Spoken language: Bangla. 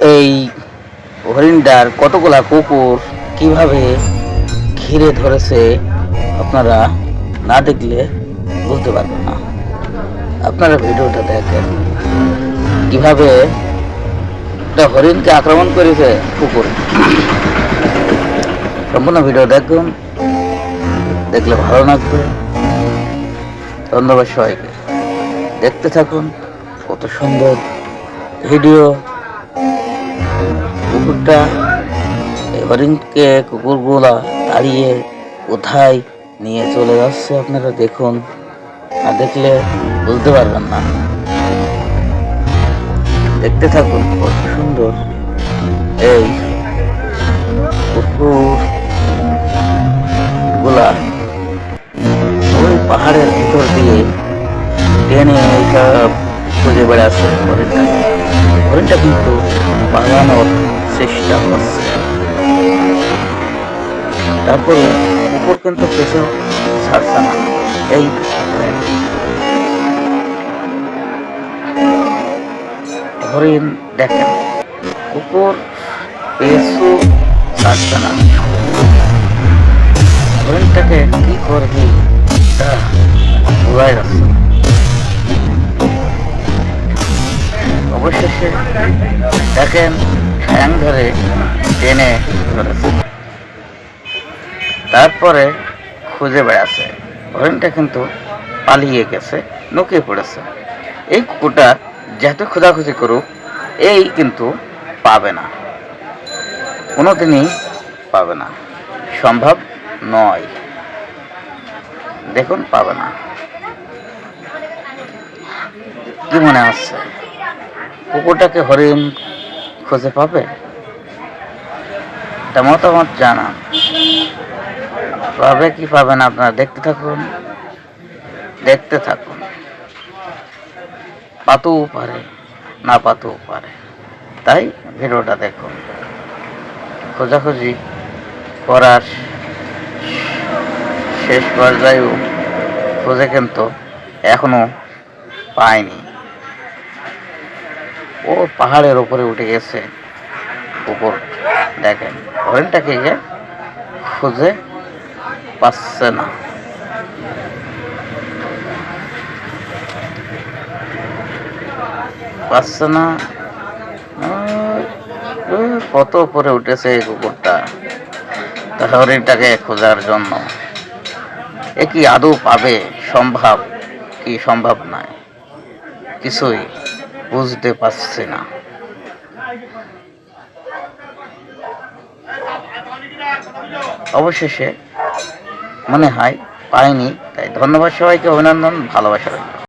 এই হরিণটার কতগুলা কুকুর কীভাবে ঘিরে ধরেছে আপনারা না দেখলে বুঝতে পারবেন না। আপনারা ভিডিওটা দেখেন। কীভাবে একটা হরিণকে আক্রমণ করেছে কুকুর। সম্পূর্ণ ভিডিও দেখুন। দেখলে ভালো লাগবে। ধন্যবাদ সবাইকে। দেখতে থাকুন। কত সুন্দর ভিডিও। কুকুরটা হরিণকে কুকুরগুলা তাড়িয়ে কোথায় নিয়ে চলে যাচ্ছে আপনারা দেখুন। না দেখলে বুঝতে পারবেন না। দেখতে থাকুন কত সুন্দর। এই কুকুরগুলা ওই পাহাড়ের ভিতর দিয়ে এইসব খুঁজে বেড়াচ্ছে। হরিণটা। হরিণটা কিন্তু বাগানোর চেষ্টা করছে। তারপরে কুকুর কিন্তু পেছন ছাড়ছে না। এই হরিণ দেখেন কুকুর পেছু ছাড়ছে না। হরিণটাকে কি করবি? তা বোঝাই যাচ্ছে। অবশেষে দেখেন ঠ্যাং ধরে টেনে ধরেছে। তারপরে খুঁজে বেড়াচ্ছে। হরিণটা কিন্তু পালিয়ে গেছে নুকিয়ে পড়েছে। এই কুকুরটা যত খোঁজাখুঁজি করুক, এই কিন্তু পাবে না। কোনোদিনই পাবে না। সম্ভব নয়। দেখুন, পাবে না। কি মনে হচ্ছে কুকুরটাকে হরিণ খুঁজে পাবে? তা মতামত জানান। পাবে কি পাবেন আপনারা দেখতে থাকুন। দেখতে থাকুন। পাতেও পারে, না পাতেও পারে। তাই ভিডিওটা দেখুন। খোঁজাখুঁজি করার শেষ পর্যায়েও খুঁজে কিন্তু এখনও পায়নি ও পাহাড়ের উপরে উঠে গেছে। উপর, দেখেন হরিণটাকে খুঁজে পাচ্ছে না। পাচ্ছে না। কত উপরে উঠেছে এই কুকুরটা। হরিণটাকে খোঁজার জন্য। এ কি আদৌ পাবে? সম্ভব? কি সম্ভব নয়। কিছুই। বুঝতে পারছি না। অবশেষে মনে হয় পাইনি তাই ধন্যবাদ সবাইকে অভিনন্দন ভালোবাসা